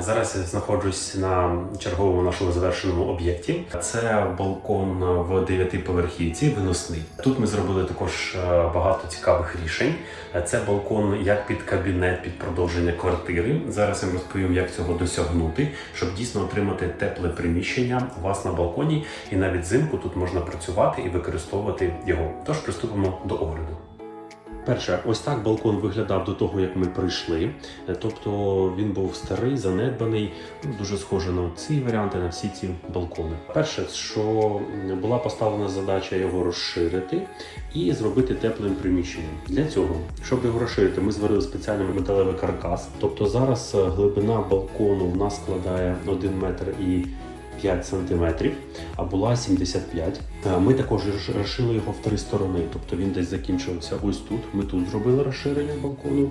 Зараз я знаходжусь на черговому нашому завершеному об'єкті. Це балкон в дев'ятиповерхівці, виносний. Тут ми зробили також е, багато цікавих рішень. Це балкон як під кабінет, під продовження квартири. Зараз я вам розповім, як цього досягнути, щоб дійсно отримати тепле приміщення у вас на балконі, і навіть взимку тут можна працювати і використовувати його. Тож приступимо до огляду. Перше, ось так балкон виглядав до того, як ми прийшли. Е, Тобто він був старий, занедбаний, ну, дуже схоже на ці варіанти, на всі ці балкони. Перше, що була поставлена задача його розширити і зробити теплим приміщенням. Для цього, щоб його розширити, ми зварили спеціальний металевий каркас. Тобто зараз е, глибина балкону в нас складає 1 метр і 5 сантиметрів, а була 75. Е, Ми також роз- розшили його в три сторони, тобто він десь закінчився ось тут. Ми тут зробили розширення балкону,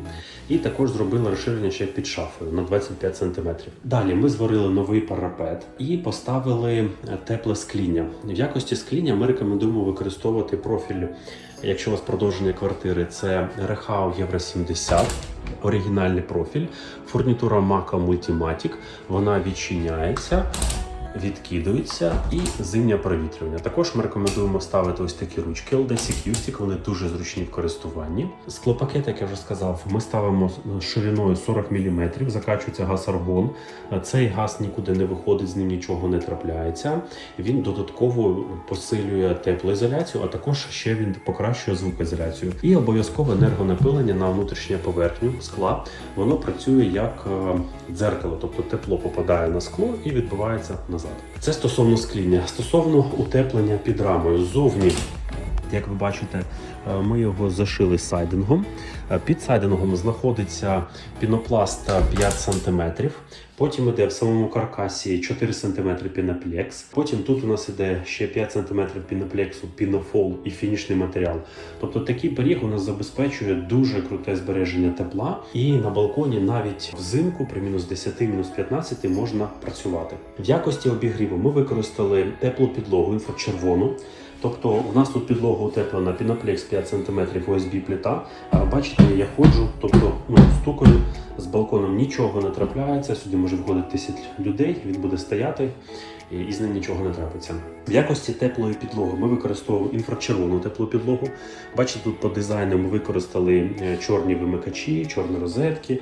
і також зробили розширення ще під шафою на 25 сантиметрів. Далі ми зварили новий парапет і поставили е, тепле скління. В якості скління ми рекомендуємо використовувати профіль, якщо у вас продовження квартири, це Рехау Євро 70. Оригінальний профіль, фурнітура Maca Multimatic, вона відчиняється, відкидується і зимнє провітрювання. Також ми рекомендуємо ставити ось такі ручки LDC Qstick, вони дуже зручні в користуванні. Склопакет, як я вже сказав, ми ставимо шириною 40 мм, закачується газ аргон. Цей газ нікуди не виходить, з ним нічого не трапляється. Він додатково посилює теплоізоляцію, а також ще він покращує звукоізоляцію. І обов'язково енергонапилення на внутрішню поверхню скла. Воно працює як е, дзеркало, тобто тепло попадає на скло і відбивається назад. Це стосовно скління. Стосовно утеплення під рамою ззовні. Як ви бачите, е, ми його зашили сайдингом. Е, Під сайдингом знаходиться пінопласт 5 см. Потім іде в самому каркасі 4 см піноплекс. Потім тут у нас іде ще 5 см піноплексу, пінофол і фінішний матеріал. Тобто такий пиріг у нас забезпечує дуже круте збереження тепла. І на балконі навіть взимку при мінус 10, мінус 15 можна працювати. В якості обігріву ми використали теплу підлогу інфрачервону. Тобто у нас тут підлога утеплена піноплекс 5 см OSB плита. А бачите, я ходжу, тобто ну, стукаю з балконом нічого не трапляється. Сюди може входити 10 людей, він буде стояти і, і з ним нічого не трапиться. В якості теплої підлоги ми використовуємо інфрачервону теплу підлогу. Бачите, тут по дизайну ми використали е, чорні вимикачі, чорні розетки.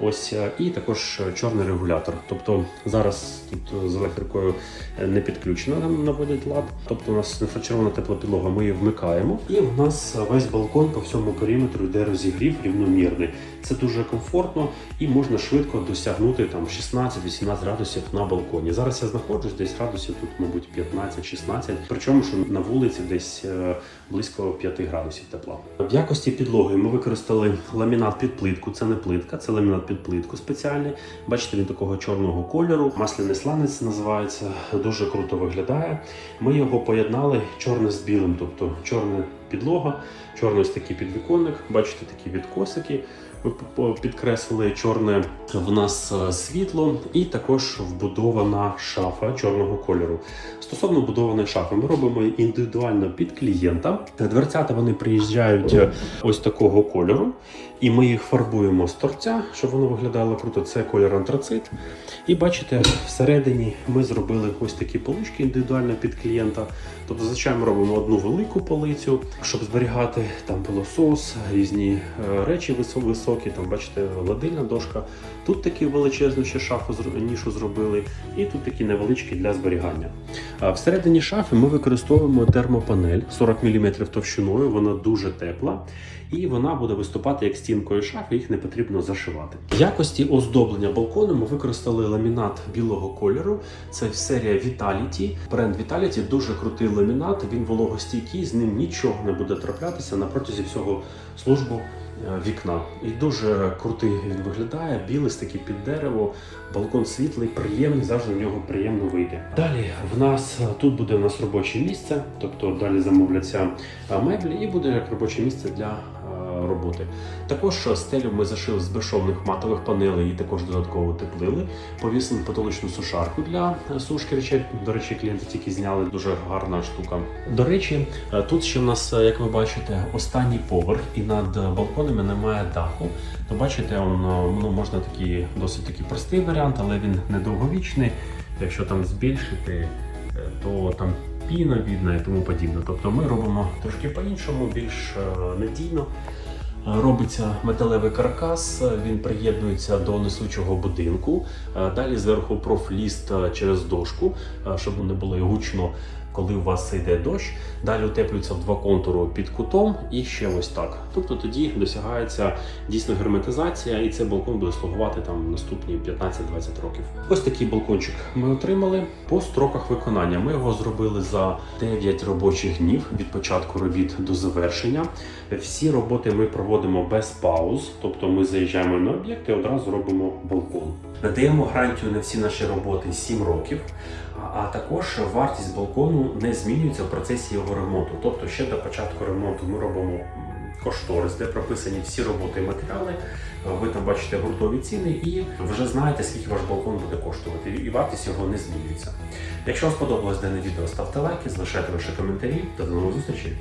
Ось е, і також е, чорний регулятор. Тобто зараз тут з електрикою е, не підключено, нам наводять лад. Тобто у нас інфрачервона тепла підлога, ми її вмикаємо, і у нас весь балкон по всьому периметру йде розігрів рівномірний. Це дуже комфортно і можна швидко досягнути там 16-18 градусів на балконі. Зараз я знаходжусь десь градусів тут, мабуть, 15-16, причому що на вулиці десь е, близько 5 градусів тепла. В якості підлоги ми використали ламінат під плитку. Це не плитка, це ламінат під плитку спеціальний. Бачите, він такого чорного кольору. Масляний сланець називається. Дуже круто виглядає. Ми його поєднали чорне з білим, тобто чорна підлога, чорний ось такий підвіконник. Бачите, такі відкосики. Ми підкреслили чорне в нас е, світло, і також вбудована шафа чорного кольору. Стосовно будованої шафи, ми робимо індивідуально під клієнта. Дверцята вони приїжджають е, ось такого кольору, і ми їх фарбуємо з торця, щоб воно виглядало круто. Це колір антрацит. І бачите, всередині ми зробили ось такі полички індивідуально під клієнта. Тобто, зазвичай ми робимо одну велику полицю, щоб зберігати там пилосос, різні е, речі високі. Там бачите, гладильна дошка. Тут такі величезну ще шафу нішу зробили, і тут такі невеличкі для зберігання. А всередині шафи ми використовуємо термопанель 40 мм товщиною. Вона дуже тепла. І вона буде виступати як стінкою шафи, їх не потрібно зашивати. В якості оздоблення балкону ми використали ламінат білого кольору. Це серія Vitality. Бренд Vitality дуже крутий ламінат. Він вологостійкий, з ним нічого не буде траплятися на протязі всього службу е, вікна. І дуже крутий він виглядає, білий такий під дерево, балкон світлий, приємний, завжди в нього приємно вийти. Далі в нас е, тут буде у нас робоче місце, тобто далі замовляться е, меблі, і буде як робоче місце для роботи. Також е, стелю ми зашили з безшовних матових панелей і також додатково утеплили. Повісили потолочну сушарку для е, сушки речей. До речі, клієнти тільки зняли дуже гарна штука. До речі, е, тут ще в нас, як ви бачите, останній поверх, і над балконами немає даху. То бачите, он, ну, можна такий досить такий простий варіант, але він недовговічний. Якщо там збільшити, то там піна видна і тому подібне. Тобто ми робимо трошки по-іншому, більш надійно. Робиться металевий каркас, він приєднується до несучого будинку. Е, Далі зверху профліст е, через дошку, е, щоб не було гучно, коли у вас йде дощ. Далі утеплюється в два контури під кутом і ще ось так. Тобто тоді досягається дійсно герметизація, і цей балкон буде слугувати там наступні 15-20 років. Ось такий балкончик ми отримали по строках виконання. Ми його зробили за 9 робочих днів від початку робіт до завершення. Всі роботи ми проводимо без пауз, тобто ми заїжджаємо на об'єкт і одразу робимо балкон. Надаємо гарантію на всі наші роботи 7 років. А також вартість балкону не змінюється в процесі його ремонту. Тобто ще до початку ремонту ми робимо кошторис, де прописані всі роботи і матеріали. Ви там бачите гуртові ціни і вже знаєте, скільки ваш балкон буде коштувати, і вартість його не змінюється. Якщо вам сподобалось дане відео, ставте лайки, залишайте ваші коментарі та до нових зустрічей.